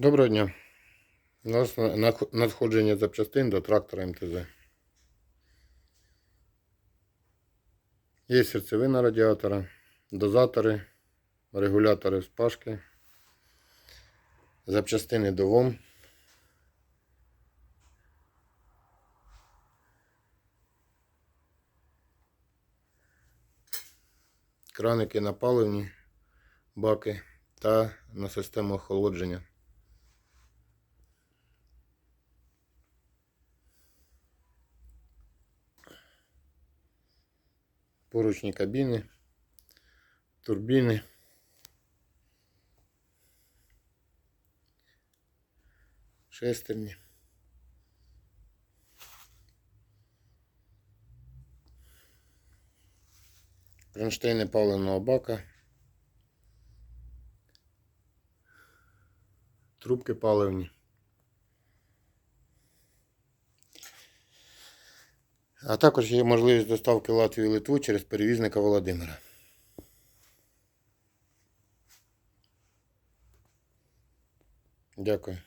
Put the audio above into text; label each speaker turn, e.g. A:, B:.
A: Доброго дня. У нас надходження запчастин до трактора МТЗ. Є серцевина радіатора, дозатори, регулятори спашки, запчастини до ВОМ. Краники на паливні баки та на систему охолодження. Поручні кабіни, турбіни. Шестерні. Кронштейни паливного бака. Трубки паливні. А також є можливість доставки Латвії Литву через перевізника Володимира. Дякую.